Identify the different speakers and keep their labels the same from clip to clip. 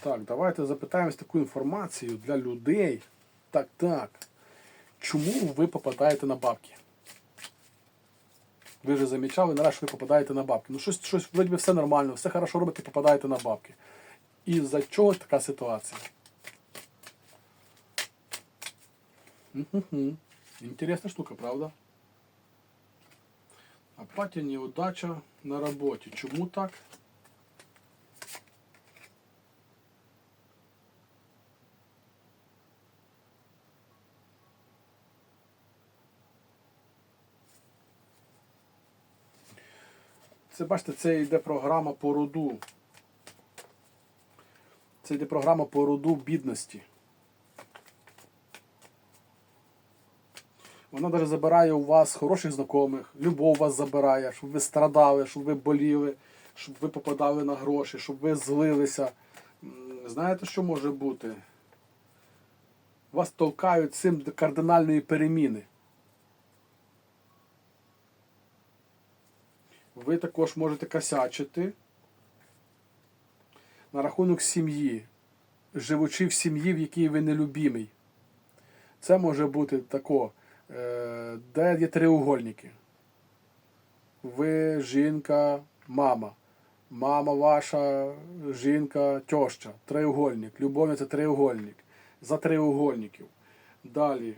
Speaker 1: Так, давайте запитаємось таку інформацію для людей. Так, так. Чому ви попадаєте на бабки? Ви вже замічали, наразі що ви попадаєте на бабки. Ну, щось, щось вроді би все нормально, все хорошо робите, попадаєте на бабки. І за чого така ситуація? Угу. Інтересна штука, правда? Апатія, неудача на роботі. Чому так? Це бачите, це йде програма по роду. Це йде програма по роду бідності. Вона навіть забирає у вас хороших знайомих, любов вас забирає, щоб ви страдали, щоб ви боліли, щоб ви попадали на гроші, щоб ви злилися. Знаєте, що може бути? Вас толкають цим кардинальної переміни. Ви також можете косячити на рахунок сім'ї, живучи в сім'ї, в якій ви нелюбімий. Це може бути тако, е, де є треугольники. Ви жінка, мама. Мама ваша, жінка, тьоща, треугольник. Любов'я це треугольник. За треугольників. Далі,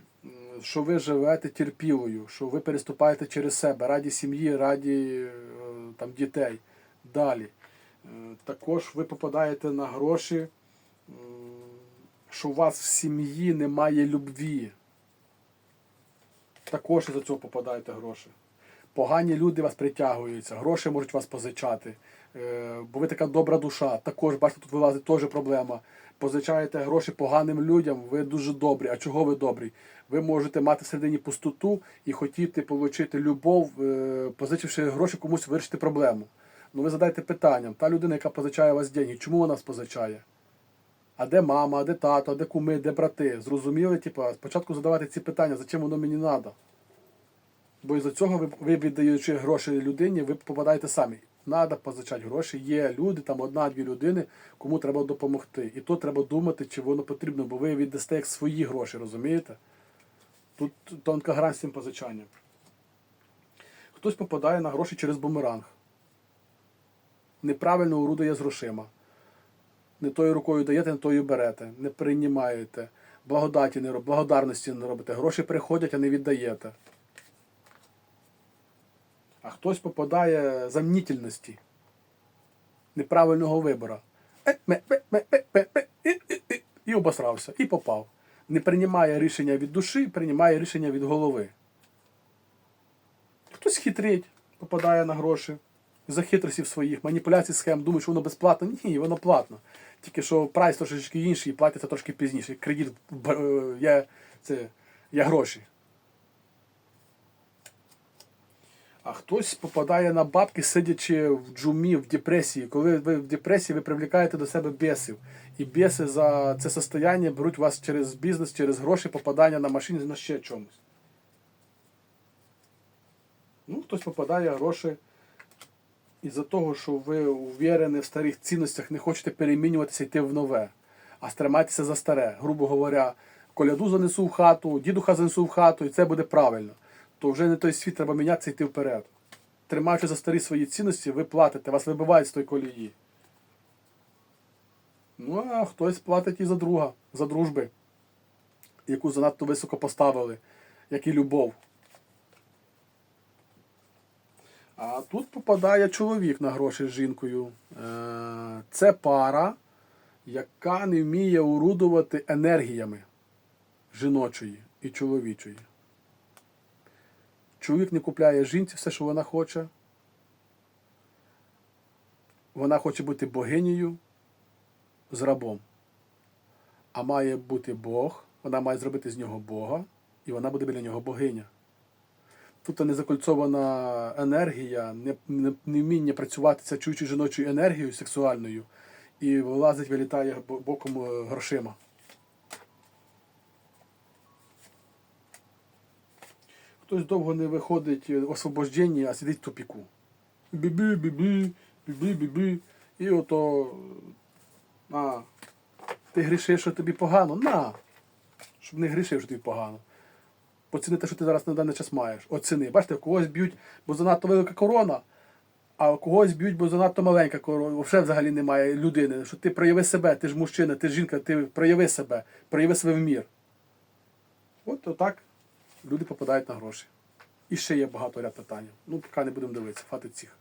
Speaker 1: що ви живете терпілою, що ви переступаєте через себе раді сім'ї, раді е, там, дітей. Далі. Е, Також ви попадаєте на гроші, що у вас в сім'ї немає любві. Також із-за цього попадаєте гроші. Погані люди вас притягуються, гроші можуть вас позичати. Е, Бо ви така добра душа. Також, бачите, тут вилазить теж проблема. Позичаєте гроші поганим людям, ви дуже добрі. А чого ви добрі? Ви можете мати всередині пустоту і хотіти отримати любов, е, позичивши гроші комусь вирішити проблему. Ну ви задайте питання, та людина, яка позичає вас деньги, чому вона вас позичає? А де мама, а де тато, а де куми, де брати? Зрозуміли, типа, спочатку задавати ці питання, зачем воно мені треба? Бо із-за цього ви, віддаючи гроші людині, ви попадаєте самі. Надо позичати гроші. Є люди, там одна-дві людини, кому треба допомогти. І то треба думати, чи воно потрібно, бо ви віддасте як свої гроші, розумієте? Тут тонка грань з цим позичанням. Хтось попадає на гроші через бумеранг. Неправильно орудує з грошима. Не тою рукою даєте, не тою берете, не приймаєте, благодаті не робите, благодарності не робите. Гроші приходять, а не віддаєте. А хтось попадає за мнітельності, неправильного вибору. І, обосрався, і попав. Не приймає рішення від душі, приймає рішення від голови. Хтось хитрить, попадає на гроші за хитростів своїх, маніпуляцій схем, думає, що воно безплатно. Ні, воно платно. Тільки що прайс трошечки інший і платиться трошки пізніше. Кредит е, це, є гроші. А хтось попадає на бабки, сидячи в джумі, в депресії. Коли ви в депресії, ви привлікаєте до себе бісів. І біси за це состояння беруть вас через бізнес, через гроші, попадання на машині, на ще чомусь. Ну, хтось попадає гроші із-за того, що ви увірені в старих цінностях, не хочете перемінюватися йти в нове, а стримайтеся за старе. Грубо говоря, коляду занесу в хату, дідуха занесу в хату, і це буде правильно. То вже не той світ треба мінятися йти вперед. Тримаючи за старі свої цінності, ви платите, вас вибивають з тої колії. Ну, а хтось платить і за друга, за дружби, яку занадто високо поставили, як і любов. А тут попадає чоловік на гроші з жінкою. Е, Це пара, яка не вміє орудувати енергіями жіночої і чоловічої. Чоловік не купляє жінці все, що вона хоче. Вона хоче бути богинею з рабом. А має бути Бог, вона має зробити з нього Бога, і вона буде біля нього богиня. Тут незакольцована енергія, не- не- невміння працювати чуючою жіночою енергією сексуальною і вилазить, вилітає боком е, грошима. Хтось довго не виходить е, освобождення, а сидить в тупіку. Бі-бі, бі-бі, бі-бі, бі-бі. І ото. А, Ти грішиш, що тобі погано? На! Щоб не грішив, що тобі погано. Поціни те, що ти зараз на даний час маєш. Оціни. Бачите, когось б'ють, бо занадто велика корона, а когось б'ють, бо занадто маленька корона. Взагалі взагалі немає людини. Що ти прояви себе, ти ж мужчина, ти ж жінка, ти прояви себе, прояви себе в мір. От отак люди попадають на гроші. І ще є багато ряд питань. Ну, поки не будемо дивитися, хватить цих.